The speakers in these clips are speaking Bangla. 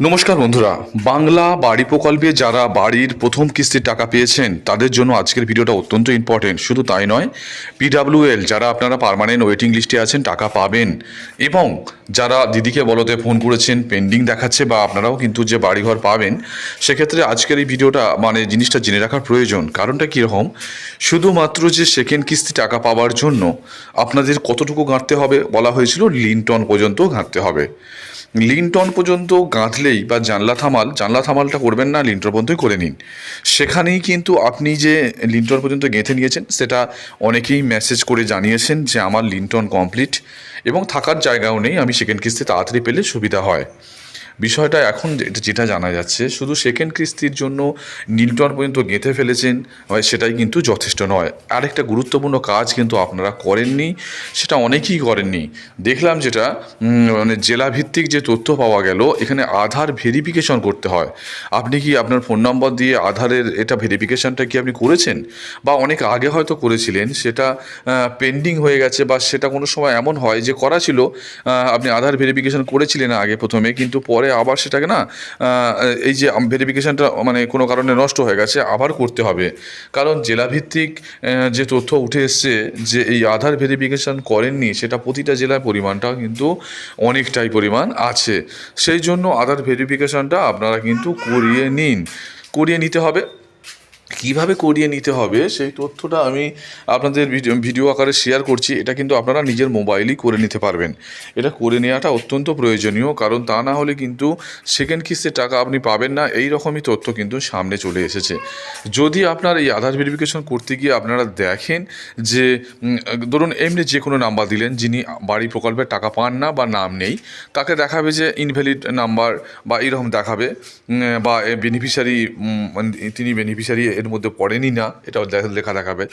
নমস্কার বন্ধুরা। বাংলা বাড়ি প্রকল্পে যারা বাড়ির প্রথম কিস্তির টাকা পেয়েছেন, তাদের জন্য আজকের ভিডিওটা অত্যন্ত ইম্পর্টেন্ট শুধু তাই নয় পিডাব্লিউএল যারা আপনারা পার্মানেন্ট ওয়েটিং লিস্টে আছেন, টাকা পাবেন। এবং যারা দিদিকে বলতে ফোন করেছেন পেন্ডিং দেখাচ্ছে বা আপনারাও কিন্তু যে বাড়িঘর পাবেন, সেক্ষেত্রে আজকের এই ভিডিওটা মানে জিনিসটা জেনে রাখার প্রয়োজন। কারণটা কীরকম? শুধুমাত্র যে সেকেন্ড কিস্তি টাকা পাওয়ার জন্য আপনাদের কতটুকু গাঁটতে হবে বলা হয়েছিল? লিনটন পর্যন্ত গাঁটতে হবে। লিনটন পর্যন্ত গাঁথলেই বা জানলা থামাল, জানলা থামালটা করবেন না, লিন্টর পর্যন্তই করে নিন। সেখানেই কিন্তু আপনি যে লিন্টন পর্যন্ত গেঁথে নিয়েছেন, সেটা অনেকেই মেসেজ করে জানিয়েছেন যে, আমার লিন্টন কমপ্লিট এবং থাকার জায়গাও নেই, আমি সেকেন্ড কিস্তি তাড়াতাড়ি পেলে সুবিধা হয়। বিষয়টা এখন যেটা জানা যাচ্ছে, শুধু সেকেন্ড কিস্তির জন্য নীলটন পর্যন্ত গেঁথে ফেলেছেন সেটাই কিন্তু যথেষ্ট নয়। আরেকটা গুরুত্বপূর্ণ কাজ কিন্তু আপনারা করেননি, সেটা অনেকেই করেননি। দেখলাম যেটা মানে জেলাভিত্তিক যে তথ্য পাওয়া গেল, এখানে আধার ভেরিফিকেশন করতে হয়। আপনি কি আপনার ফোন নম্বর দিয়ে আধারের এটা ভেরিফিকেশনটা কি আপনি করেছেন? বা অনেক আগে হয়তো করেছিলেন, সেটা পেন্ডিং হয়ে গেছে বা সেটা কোনো সময় এমন হয় যে করা ছিল আপনি আধার ভেরিফিকেশন করেছিলেন আগে প্রথমে, কিন্তু পরে আবার সেটাকে না এই যে ভেরিফিকেশানটা মানে কোনো কারণে নষ্ট হয়ে গেছে, আবার করতে হবে। কারণ জেলাভিত্তিক যে তথ্য উঠে এসছে যে এই আধার ভেরিফিকেশান করেননি, সেটা প্রতিটা জেলায় পরিমাণটা কিন্তু অনেকটাই পরিমাণ আছে। সেই জন্য আধার ভেরিফিকেশানটা আপনারা কিন্তু করিয়ে নিন। করিয়ে নিতে হবে। কীভাবে করিয়ে নিতে হবে, সেই তথ্যটা আমি আপনাদের ভিডিও আকারে শেয়ার করছি। এটা কিন্তু আপনারা নিজের মোবাইলেই করে নিতে পারবেন। এটা করে নেওয়াটা অত্যন্ত প্রয়োজনীয়, কারণ তা না হলে কিন্তু সেকেন্ড কিস্তির টাকা আপনি পাবেন না। এই রকমই তথ্য কিন্তু সামনে চলে এসেছে। যদি আপনার এই আধার ভেরিফিকেশন করতে গিয়ে আপনারা দেখেন যে ধরুন এমনি যে কোনো নাম্বার দিলেন, যিনি বাড়ি প্রকল্পের টাকা পান না বা নাম নেই, তাকে দেখাবে যে ইনভ্যালিড নাম্বার বা এরকম দেখাবে বা বেনিফিশিয়ারি তিনি বেনিফিশিয়ারি এর মধ্যে পড়েনি না, এটাও লেখা দেখাবে।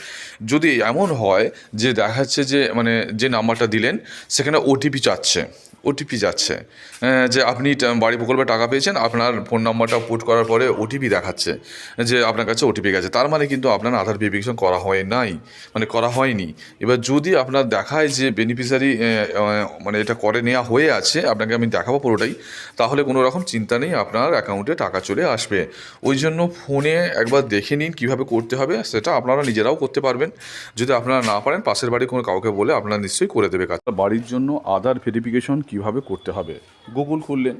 যদি এমন হয় যে দেখাচ্ছে যে মানে যে নাম্বারটা দিলেন, সেখানে ওটিপি চাচ্ছে। ওটিপি যাচ্ছে। যে আপনি বাড়ি প্রকল্পে টাকা পেয়েছেন, আপনার ফোন নাম্বারটা পুট করার পরে ওটিপি দেখাচ্ছে যে আপনার কাছে ওটিপি গেছে। তার মানে কিন্তু আপনার আধার ভেরিফিকেশন করা হয় নাই মানে করা হয়নি। এবার যদি আপনার দেখায় যে বেনিফিশিয়ারি মানে এটা করে নেওয়া হয়ে আছে, আপনাকে আমি দেখাবো পুরোটাই, তাহলে কোনো রকম চিন্তা নেই, আপনার অ্যাকাউন্টে টাকা চলে আসবে। ওই জন্য ফোনে একবার দেখে নিন কীভাবে করতে হবে, সেটা আপনারা নিজেরাও করতে পারবেন। যদি আপনারা না পারেন, পাশের বাড়ি কোনো কাউকে বলে আপনারা নিশ্চয়ই করে দেবে কাজ। বাড়ির জন্য আধার ভেরিফিকেশন কীভাবে করতে হবে? গুগল খুললেন।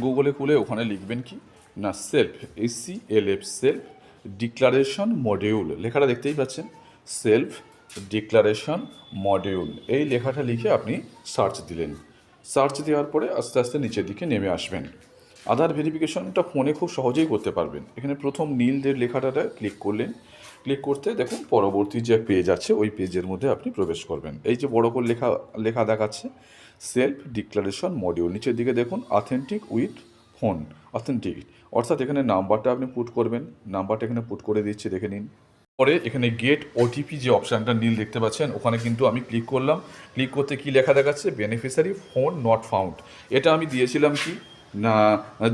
গুগলে খুলে ওখানে লিখবেন কি? না self AC L F self declaration module লেখাটা দেখতেই পাচ্ছেন। সেলফ ডিক্লারেশন মডিউল এই লেখাটা লিখে আপনি সার্চ দিলেন। সার্চ দেওয়ার পরে আস্তে আস্তে নিচের দিকে নেমে আসবেন। আধার ভেরিফিকেশনটা ফোনে খুব সহজেই করতে পারবেন। এখানে প্রথম নীলদের যে লেখাটাতে ক্লিক করলেন। ক্লিক করতে দেখুন পরবর্তী যে পেজ আছে, ওই পেজের মধ্যে আপনি প্রবেশ করবেন। এই যে বড় করে লেখা লেখা দেখাচ্ছে সেলফ ডিক্লারেশন মডিউল নিচের দিকে দেখুন অথেন্টিক উইথ ফোন অথেন্টিক অর্থাৎ এখানে নাম্বারটা আপনি পুট করবেন নাম্বারটা এখানে পুট করে দিচ্ছে, দেখে নিন। পরে এখানে গেট ওটিপি যে অপশানটা নীল দেখতে পাচ্ছেন, ওখানে কিন্তু আমি ক্লিক করলাম। ক্লিক করতে কি লেখা দেখাচ্ছে? বেনিফিশিয়ারি ফোন নট ফাউন্ড এটা আমি দিয়েছিলাম কি?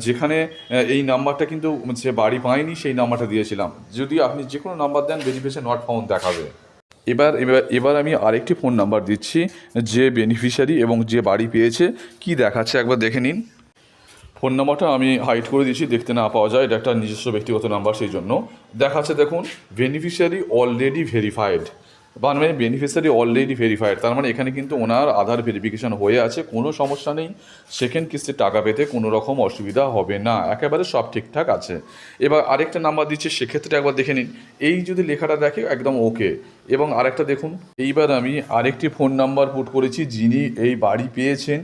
যেখানে এই নাম্বারটা কিন্তু সে বাড়ি পায়নি, সেই নাম্বারটা দিয়েছিলাম। যদি আপনি যে কোনো নাম্বার দেন বেনিফিশিয়ারি নট ফাউন্ড দেখাবে। এবার এবার এবার আমি আরেকটি ফোন নাম্বার দিচ্ছি, যে বেনিফিশিয়ারি এবং যে বাড়ি পেয়েছে, কি দেখাচ্ছে একবার দেখে নিন। ফোন নাম্বারটা আমি হাইড করে দিয়েছি, দেখতে না পাওয়া যায়, এটা একটা নিজস্ব ব্যক্তিগত নাম্বার সেই জন্য। দেখাচ্ছে দেখুন বেনিফিশিয়ারি অলরেডি ভেরিফাইড মানে বেনিফিশিয়ারি অলরেডি ভেরিফাইড তার মানে এখানে কিন্তু ওনার আধার ভেরিফিকেশন হয়ে আছে, কোনো সমস্যা নেই। সেকেন্ড কিস্তির টাকা পেতে কোনো রকম অসুবিধা হবে না। একেবারে সব ঠিকঠাক আছে। এবার আরেকটা নাম্বার দিচ্ছে, সেক্ষেত্রে একবার দেখে নিন। এই যদি লেখাটা দেখে একদম ওকে এবং আরেকটা দেখুন, এইবার আমি আরেকটি ফোন নাম্বার পুট করেছি, যিনি এই বাড়ি পেয়েছেন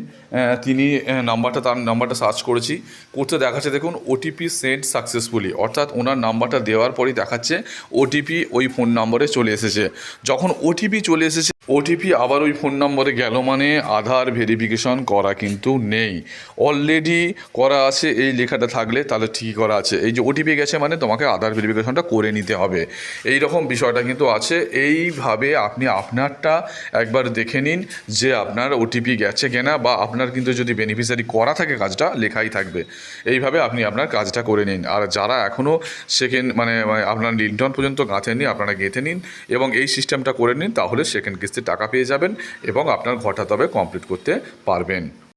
তিনি নাম্বারটা তার নাম্বারটা সার্চ করেছি। করতে দেখাচ্ছে দেখুন ওটিপি সেন্ট সাকসেসফুলি অর্থাৎ ওনার নাম্বারটা দেওয়ার পরই দেখাচ্ছে ওটিপি ওই ফোন নাম্বারে চলে এসেছে। যখন ওটিপি চলে এসেছে ওটিপি আবার ওই ফোন নম্বরে গেল মানে আধার ভেরিফিকেশন করা কিন্তু নেই। অলরেডি করা আছে, এই লেখাটা থাকলে তাহলে ঠিকই করা আছে। এই যে ওটিপি গেছে মানে তোমাকে আধার ভেরিফিকেশনটা করে নিতে হবে। এই রকম বিষয়টা কিন্তু আছে। এইভাবে আপনি আপনারটা একবার দেখে নিন যে আপনার ওটিপি গেছে কিনা বা আপনার কিন্তু যদি বেনিফিশিয়ারি করা থাকে কাজটা, লেখাই থাকবে। এইভাবে আপনি আপনার কাজটা করে নিন। আর যারা এখনও সেকেন্ড মানে মানে আপনার লিন্টন পর্যন্ত গাঁথেননি, আপনারা গেঁথে নিন এবং এই সিস্টেমটা করে নিন, তাহলে সেকেন্ড কিস্তির টাকা পেয়ে যাবেন এবং আপনার ঘরটা তবে কমপ্লিট করতে পারবেন।